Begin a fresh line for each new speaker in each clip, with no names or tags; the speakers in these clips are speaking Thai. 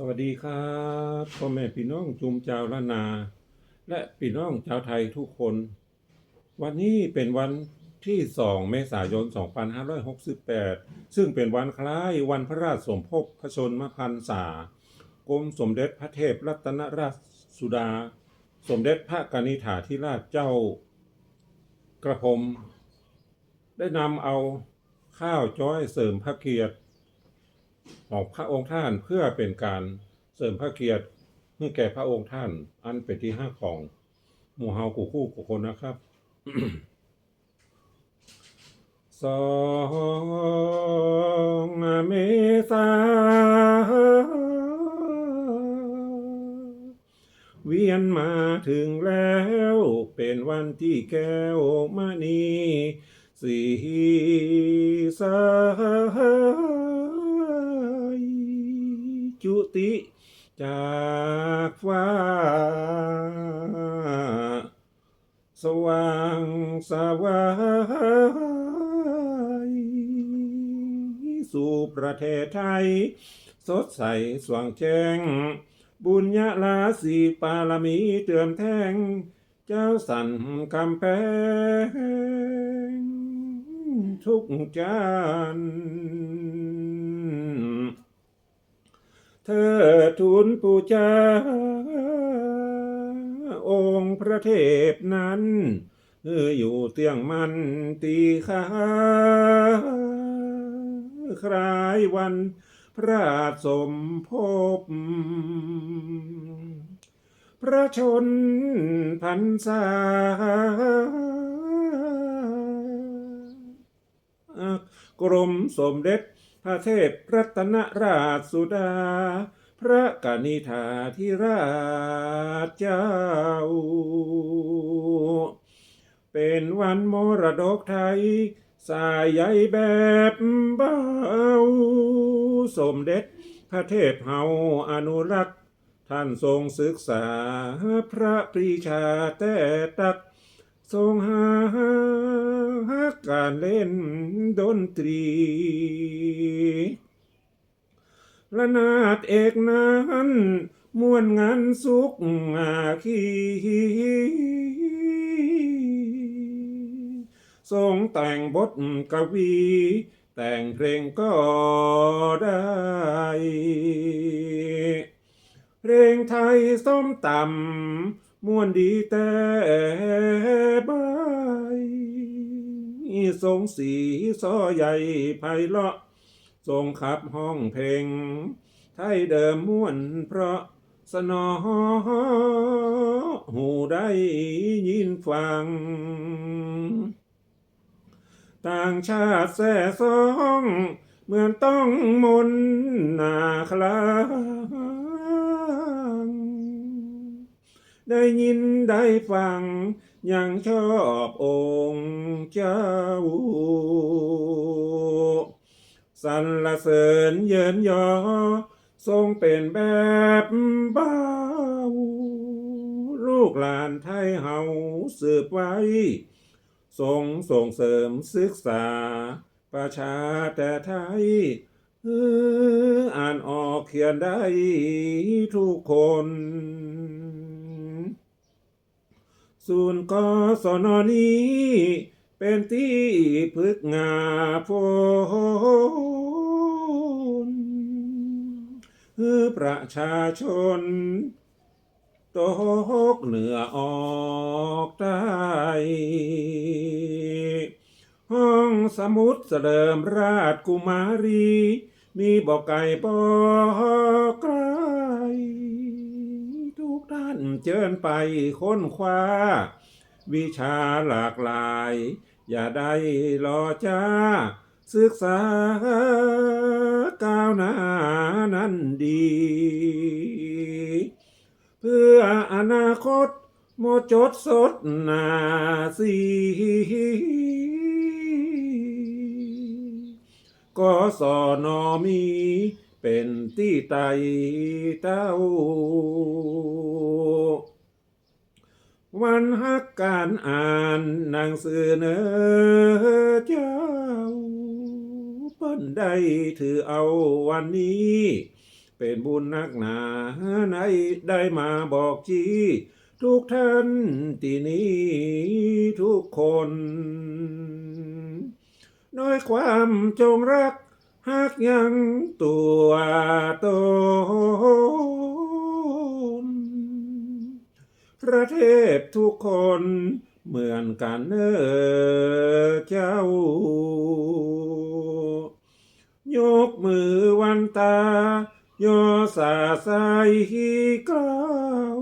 สวัสดีครับพ่อแม่พี่น้องจุมเจ้าละนา และพี่น้องชาวไทยทุกคน วันนี้เป็นวันที่ 2 เมษายน 2568 ซึ่งเป็นวันคล้ายวันพระราชสมภพพระชนมพรรษากรมสมเด็จพระเทพรัตนราชสุดา สมเด็จพระกนิษฐาธิราชเจ้ากระผม ได้นำเอาข้าวจ้อยเสริมพระเกียรติ ของพระองค์ท่านเพื่อเป็นการเสริมพระเกียรติให้แก่พระองค์ท่านอันเป็นที่ห้าของหมู่เฮากูคู่กูคนนะครับสองเมษาเวียนมาถึงแล้วเป็นวันที่แก้วมณีสีสา จุติจากฟ้า สว่างสวายสู่ประเทศไทย สดใสสว่างแจ้ง บุญญาลาสีปาลมีเตือมแทงเจ้าสันกำแพงทุกจาน เธอทูลปูจาองค์พระเทพนั้นเอออยู่เตียงมันตีขาคลายวันพระราชสมภพพระชนพันษากรมสมเด็จ พระเทพรัตนราชสุดา พระกนิษฐาธิราชเจ้า เป็นวันมรดกไทย สายใยแบบเบาสมเด็จพระเทพเฮาอนุรักษ์ ท่านทรงศึกษาพระปรีชาแต่ตัก ทรงหาการเล่นดนตรีละนาดเอกนั้นมวนงานสุขอาคีทรงแต่งบทกวี แต่งเพลงก็ได้ เพลงไทยส้มต่ำ ม่วนดีแต่ใบทรงสีซอใหญ่ไพเราะทรงขับห้องเพลง ไทยเดิมม่วนเพราะสนอหูได้ยินฟัง ต่างชาติแส่ซอง เหมือนต้องมนนาคลาง ได้ยินได้ฟัง ยังชอบองค์เจ้า สรรเสริญเยินยอ ทรงเป็นแบบเบาลูกหลานไทยเฮาสืบไว้ ทรงส่งเสริมศึกษา ประชาแต่ไทยอ่านออกเขียนได้ทุกคน ศูนย์กศนนี้ เป็นที่พึกงาโฟนเพื่อประชาชนตกเหนือออกใต้ห้องสมุดเสลิมราชกุมารี มีบอกไก่บอกไก ลทุกท่านเชิญไปค้นคว้า วิชาหลากหลาย อย่าได้รอจ้า ศึกษาก้าวหน้านั้นดี เพื่ออนาคตโมจดสดนาสีก็สอนอมี เป็นที่ไตเต้า วันฮักการอ่านหนังสือเนอเจ้าเปิ้นได้ถือเอาวันนี้ เป็นบุญนักหนาไหนได้มาบอกชี้ทุกท่านที่นี้ทุกคนด้วยความจงรัก หักยังตัวตนประเทศทุกคนเหมือนกันเนอเจ้า ยกมือวันตา ยอสาสายฮีกล่าว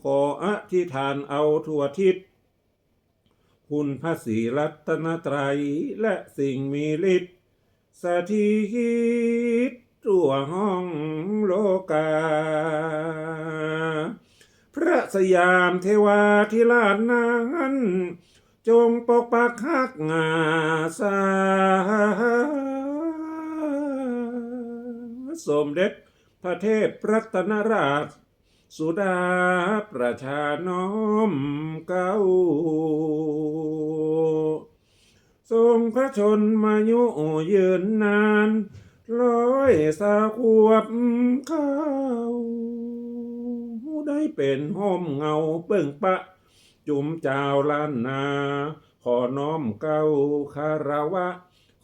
ขออธิษฐานเอาทั่วทิศคุณพระศรีรัตนตรัยและสิ่งมีฤทธิ์ สถิตทั่วห้องโลกา พระสยามเทวาธิราชนั้น จงปกปักฮักงาสาสมเด็จพระเทพรัตนราช สุดาประชาน้อมเก้า ทรงพระชนมายุยืนนาน ร้อยสาขวบเข้าได้เป็นห้อมเงาเบิ่งปะ จุมเจ้าล้านนา ขอน้อมเก้าคาราวะ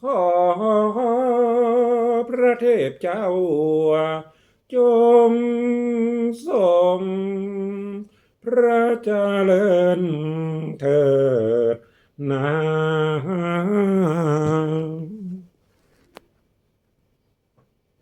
ขอพระเทพเจ้า จงทรงพระเจริญเถิด นา